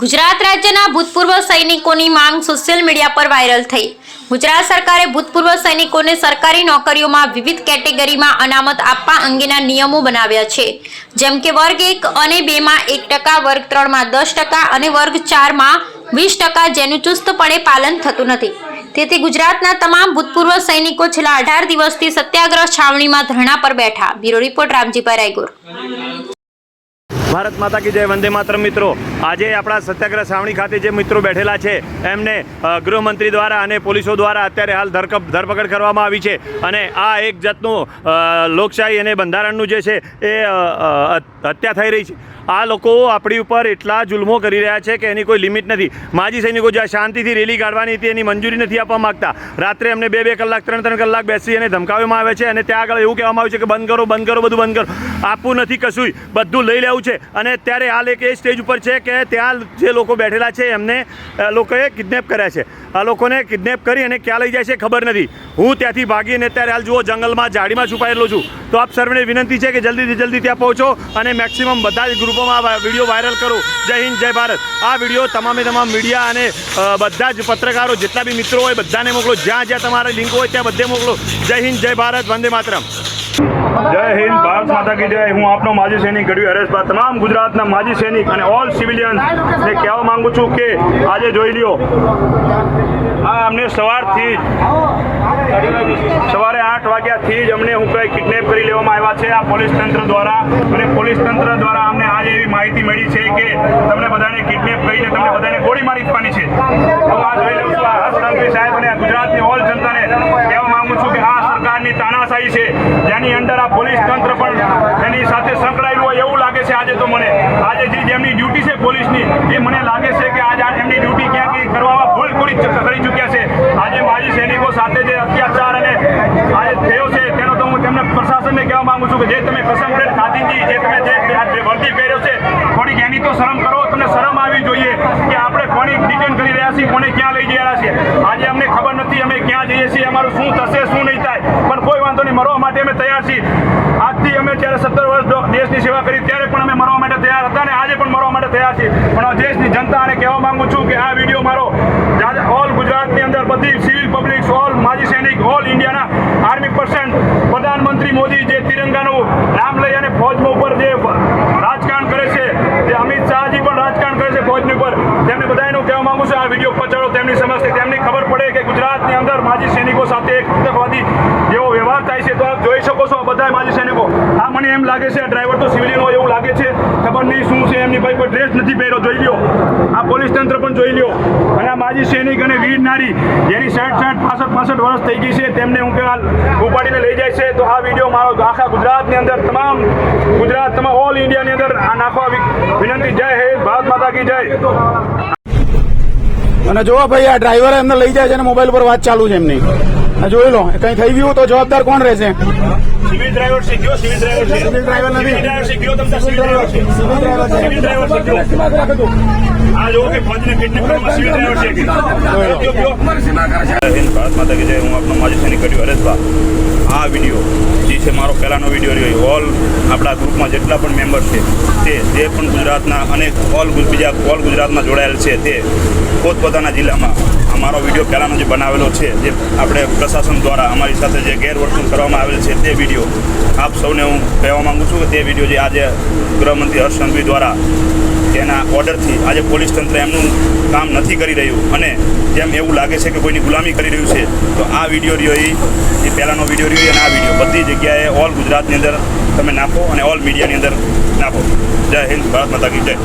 ગુજરાત રાજ્યના ભૂતપૂર્વ સૈનિકોની માંગ સોશિયલ મીડિયા પર વાયરલ થઈ. ગુજરાત સરકારે ભૂતપૂર્વ સૈનિકોને સરકારી નોકરીઓમાં વિવિધ કેટેગરીમાં અનામત આપવા અંગેના નિયમો બનાવ્યા છે. જેમ કે વર્ગ એક અને બેમાં એક ટકા, વર્ગ ત્રણમાં દસ ટકા અને વર્ગ ચારમાં વીસ ટકા જેનું ચુસ્તપણે પાલન થતું નથી. તેથી ગુજરાતના તમામ ભૂતપૂર્વ સૈનિકો છેલ્લા અઢાર દિવસથી સત્યાગ્રહ છાવણીમાં ધરણા પર બેઠા. Bureau report Ramjibhai Raigor. Bharat માતા કી જય, વંદે માતરમ મિત્રો. આજે આપણા સત્યાગ્રહ સાવણી ખાતે જે મિત્રો બેઠેલા છે, એમને ગૃહમંત્રી દ્વારા અને પોલીસો દ્વારા અત્યારે હાલ ધરકપ, ધરપકડ કરવામાં આવી છે. અને આ એક જાતનું લોકશાહી અને બંધારણનું જે છે, એ હત્યા થઈ રહી છે. આ લોકો આપણી ઉપર એટલા જુલ્મો કરી રહ્યા છે કે એની કોઈ લિમિટ નથી. માજી સૈનિકો જ્યાં શાંતિથી રેલી કાઢવાની હતી, એની મંજૂરી નથી આપવા માગતા. રાત્રે એમને બે બે કલાક, ત્રણ ત્રણ કલાક બેસી અને ધમકાવવામાં આવે છે અને ત્યાં આગળ એવું કહેવામાં આવ્યું છે કે બંધ કરો બંધ કરો, બધું બંધ કરો. આપવું નથી કશું, બધું લઈ લેવું છે. અને અત્યારે હાલ એક એ સ્ટેજ ઉપર છે કે ત્યાં જે લોકો બેઠેલા છે, એમને લોકોએ કિડનેપ કર્યા છે. આ લોકોને કિડનેપ કરી અને ક્યાં લઈ જાય છે ખબર નથી. હું ત્યાંથી ભાગીને અત્યારે હાલ જુઓ, જંગલમાં ઝાડીમાં છુપાયેલો છું. તો આપ સર્વને વિનંતી છે કે જલ્દીથી જલ્દી ત્યાં પહોંચો અને મેક્સિમમ બધા જ ગ્રુપોમાં વીડિયો વાયરલ કરો. જય હિન્દ, જય ભારત. આ વીડિયો તમામે તમામ મીડિયા અને બધા જ પત્રકારો, જેટલા બી મિત્રો હોય, બધાને મોકલો. જ્યાં જ્યાં તમારા લિંક હોય, ત્યાં બધે મોકલો. જય હિન્દ, જય ભારત, વંદે માતરમ. જય હિન્દ, ભારત માતા કી જય. હું આપનો માજી સૈનિક, ગઢવી હરેશભા તમામ ગુજરાતના માજી સૈનિક અને ઓલ સિવિલિયન્સ ને કહેવા માંગુ છું કે આજે જોઈ લ્યો. આ અમને સવારથી સવારે આઠ વાગ્યાથી જ અમને હું કંઈ કિડનેપ કરી લેવામાં આવ્યા છે આ પોલીસ તંત્ર દ્વારા. અને પોલીસ તંત્ર દ્વારા અમને આજે એવી માહિતી મળી છે કે તમને બધાને કિડનેપ કરીને તમને બધાને ગોળી મારી આપવાની છે. તો આ જોઈ લઉં છું આ હર્ષ સાહેબ અને ગુજરાતની ઓલ જનતાને કહેવા માંગુ છું કે આ સરકારની તાનાશાહી છે. જેની અંદર આ પોલીસ તંત્ર પણ એની સાથે સંકળાયેલું હોય એવું લાગે છે આજે તો મને. આજે જે જેમની ડ્યુટી છે પોલીસની, એ મને લાગે છે કે આજે એમની ડ્યુટી ક્યાંક કરવામાં ભૂલ કરી કરી ચૂક્યા છે. આજે માજી સૈનિકો સાથે જે અત્યાચાર અને આજે થયો છે, તેનો તો હું તેમને પ્રશાસનને કહેવા માંગુ છું કે જે તમે કસમ ખાધી જે તમે જે વર્દી પહેર્યો છે, થોડીક એની તો શરમ કરો જોઈએ કે આપણે કોને ડિટેન કરી રહ્યા છીએ, કોને ક્યાં લઈ ગયા છીએ આજે અમને ખબર નથી અમે ક્યાં જઈએ છીએ, અમારું શું થશે, શું નહીં થાય. પણ કોઈ વાંધો નહીં, મરવા માટે અમે તૈયાર છીએ. આજથી અમે જ્યારે સત્તર વર્ષ દેશની સેવા કરી, ત્યારે પણ અમે મરવા માટે તૈયાર હતા અને આજે પણ મરવા માટે તૈયાર છીએ. પણ દેશની જનતાને કહેવા માંગુ છું કે આ વીડિયો મારો ઓલ ગુજરાતની અંદર બધી સિવિલ પબ્લિક ઓલ માજી સૈનિક ઓલ ઇન્ડિયાના આર્મી પર્સન પ્રધાનમંત્રી મોદી જે તિરંગાનું નામ લઈ અને ફૌજમાં ઉપર જે રાજકારણ કરે છે જે અમિત શાહજી પણ રાજકારણ કરે છે ફૌજની ઉપર તેમને બધાનું કહેવા માંગુ છું આ વીડિયો પહોંચાડો તેમની સમક્ષ તેમની ખબર પડે કે ગુજરાતની અંદર માજી સૈનિકો સાથે એક આતંકવાદી જેવો વ્યવહાર થાય છે. તો આપ જોઈ શકો છો બધા માજી સૈનિકો. આ મને એમ લાગે છે ડ્રાઈવર તો સિવિલિયન હોય એવું લાગે છે. ખબર નહીં શું છે, એમની ભાઈ કોઈ ડ્રેસ નથી પહેર્યો, જોઈ લ્યો. આ પોલીસ તંત્ર પણ જોઈ લ્યો. અને આ માજી સૈનિક અને વીર નારી, જેની સાઠ સાઠ પાસઠ પાસઠ વર્ષ થઈ ગઈ છે, તેમને હું કહેવા ઉપાડીને લઈ જાય છે. તો આ વીડિયો મારો આખા ગુજરાતની અંદર, તમામ ગુજરાત તમામ ઓલ ઇન્ડિયાની અંદર આ નાખવા વિનંતી. જય હે ભારત માતા કી જય. અને જો ભાઈ આ ડ્રાઈવર એમને લઈ જાય છે અને મોબાઈલ પર વાત ચાલુ છે એમની. આ જોઈ લો કઈ થઈ ગયું તો જવાબદાર કોણ રહેશે? સિવિલ ડ્રાઈવર શીખ્યો સિવિલ ડ્રાઈવર છે. સિવિલ ડ્રાઈવર નથી. સિવિલ ડ્રાઈવર શીખ્યો તમને સિવિલ ડ્રાઈવર છે. સિવિલ ડ્રાઈવર છે. સિવિલ ડ્રાઈવર શીખ્યો. આ લોકો કે ફોજને કિડનેપ કરવા સિવિલ ડ્રાઈવર છે ભારત માતા કે જય, હું આપનો માજી સૈનિક કર્યો. હરેશભા આ વીડિયો જે છે મારો પહેલાનો વીડિયો રહ્યો. ઓલ આપણા ગ્રુપમાં જેટલા પણ મેમ્બર છે, તે જે પણ ગુજરાતના અને ઓલ બીજા ઓલ ગુજરાતમાં જોડાયેલ છે, તે પોતપોતાના જિલ્લામાં. આ મારો વીડિયો પહેલાંનો જે બનાવેલો છે, જે આપણે પ્રશાસન દ્વારા અમારી સાથે જે ગેરવર્તન કરવામાં આવેલ છે, તે વીડિયો આપ સૌને હું કહેવા માંગુ છું કે તે વીડિયો જે આજે ગૃહમંત્રી હર્ષ દ્વારા તેના ઓર્ડરથી આજે પોલીસ તંત્ર એમનું કામ નથી કરી રહ્યું. અને જેમ એવું લાગે છે કે કોઈની ગુલામી કરી રહ્યું છે, તો આ વીડિયો રહ્યો એ પહેલાંનો વીડિયો રહ્યો અને આ વીડિયો બધી જગ્યાએ ઓલ ગુજરાતની અંદર તમે નાખો અને ઓલ મીડિયાની અંદર નાખો. જય હિન્દ, ભારત માતા કી જય.